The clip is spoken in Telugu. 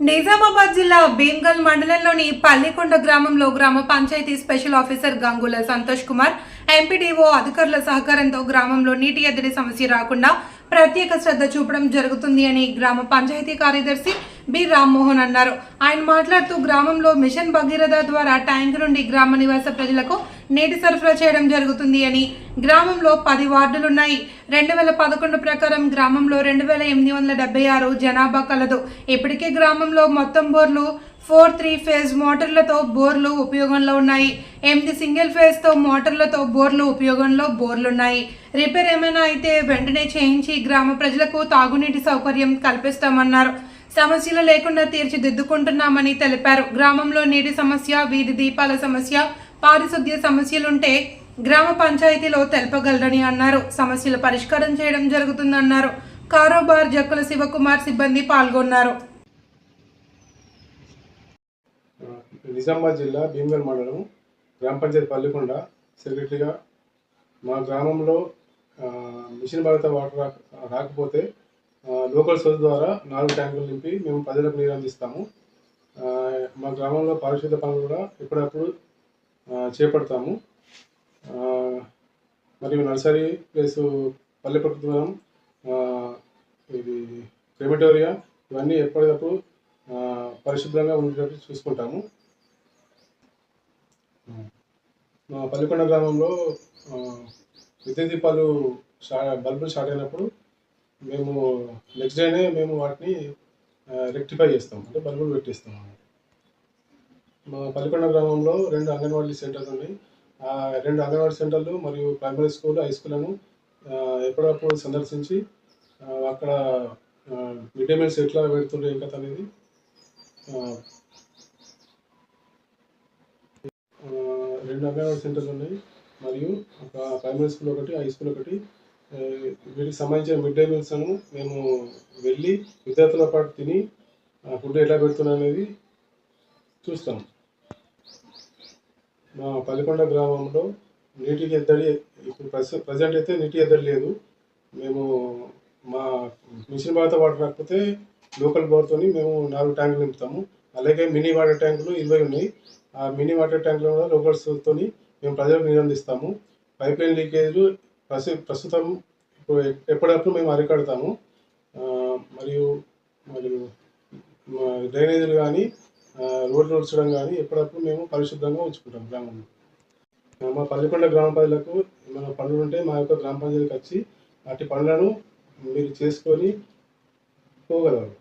నిజామాబాద్ జిల్లా భీమ్గల్ మండలంలోని పల్లికొండ గ్రామంలో గ్రామ panchayat special officer Gangula Santosh Kumar MPDO అధికారుల సహకారంతో గ్రామంలో నీటి ఎద్దడి సమస్య రాకుండా ప్రత్యేక శ్రద్ధ చూపడం జరుగుతుంది అని గ్రామ పంచాయతీ కార్యదర్శి బి రామ్మోహన్ అన్నారు. ఆయన మాట్లాడుతూ గ్రామంలో మిషన్ భగీరథ ద్వారా ట్యాంక్ నుండి గ్రామ నివాస ప్రజలకు నీటి సరఫరా చేయడం జరుగుతుంది అని గ్రామంలో పది వార్డులున్నాయి. రెండు వేల పదకొండు ప్రకారం గ్రామంలో రెండు వేల ఎనిమిది వందల డెబ్బై ఆరు జనాభా కలదు. ఇప్పటికే గ్రామంలో మొత్తం బోర్లు ఫోర్ త్రీ ఫేజ్ మోటార్లతో బోర్లు ఉపయోగంలో ఉన్నాయి. ఎనిమిది సింగిల్ ఫేజ్తో మోటార్లతో బోర్లు ఉపయోగంలో బోర్లున్నాయి. రిపేర్ ఏమైనా అయితే వెంటనే చేయించి గ్రామ ప్రజలకు తాగునీటి సౌకర్యం కల్పిస్తామన్నారు. సమస్యలు లేకుండా తీర్చిదిద్దుకుంటున్నామని తెలిపారు. గ్రామంలో నీటి సమస్య వీధి దీపాల సమస్య పారిశుద్ధ్య సమస్యలుంటే గ్రామ పంచాయతీలో తెలపగలరని అన్నారు. సమస్యల పరిష్కారం చేయడం జరుగుతుందన్నారు. కారోబార్ జక్కుల శివకుమార్ సిబ్బంది పాల్గొన్నారు. నిజామాబాద్ జిల్లా భీమగల్ మండలం గ్రామ పంచాయతీ పల్లికొండ సెక్రటరీగా మా గ్రామంలో మిషన్ భారత వాటర్ రాక- రాకపోతే లోకల్ సోర్స్ ద్వారా నాలుగు ట్యాంకులు నింపి మేము ప్రజలకు నీరు అందిస్తాము. మా గ్రామంలో పారిశుద్ధ పనులు కూడా ఎప్పుడప్పుడు చేపడతాము. మరియు నర్సరీ ప్లస్ పల్లె ప్రభుత్వం ఇది క్రెమిటోరియా ఇవన్నీ ఎప్పటికప్పుడు పరిశుభ్రంగా ఉండేటట్టు చూసుకుంటాము. మా పల్లికొండ గ్రామంలో విద్యుత్ దీపాలు షా బల్బులు షార్ట్ అయినప్పుడు మేము నెక్స్ట్ డేనే మేము వాటిని రెక్టిఫై చేస్తాం. అంటే బల్బులు పెట్టిస్తాం. మా పల్లికొండ గ్రామంలో రెండు అంగన్వాడీ సెంటర్లు ఉన్నాయి. ఆ రెండు అంగన్వాడీ సెంటర్లు మరియు ప్రైమరీ స్కూల్ హై స్కూల్లను ఎప్పుడప్పుడు సందర్శించి అక్కడ మిడ్ డే మీల్స్ ఎట్లా పెడుతుండే కథ అనేది రెండు అంగన్వాడీ సెంటర్లు ఉన్నాయి. మరియు ఒక ప్రైమరీ స్కూల్ ఒకటి హై స్కూల్ ఒకటి. వీటికి సంబంధించిన మిడ్ డే మీల్స్ను మేము వెళ్ళి విద్యార్థుల పాటు తిని ఫుడ్ ఎట్లా పెడుతున్నా అనేది చూస్తాం. మా పల్లికొండ గ్రామంలో నీటికి ఎద్దడి ఇప్పుడు ప్రజెంట్ అయితే నీటి ఎద్దడి లేదు. మేము మా మిషన్ భారత వాటర్ రాకపోతే లోకల్ బోర్తోని మేము నాలుగు ట్యాంకులు నింపుతాము. అలాగే మినీ వాటర్ ట్యాంకులు ఇరవై ఉన్నాయి. ఆ మినీ వాటర్ ట్యాంకులు కూడా లోకల్స్తో మేము ప్రజలకు నీరు అందిస్తాము పైప్ లైన్ లీకేజ్లు ప్రస్తు ప్రస్తుతం ఇప్పుడు ఎప్పటికప్పుడు మేము అరికడతాము. మరియు మరియు మా డ్రైనేజీలు కానీ రోడ్లు ఉడ్చడం కానీ ఎప్పుడప్పుడు మేము పరిశుభ్రంగా ఉంచుకుంటాం గ్రామంలో. మా పల్లెకొండ గ్రామ ప్రజలకు ఏమైనా పనులు ఉంటే మా యొక్క గ్రామ పంచాయతీకి వచ్చి వాటి పనులను మీరు చేసుకొని పోగలరు.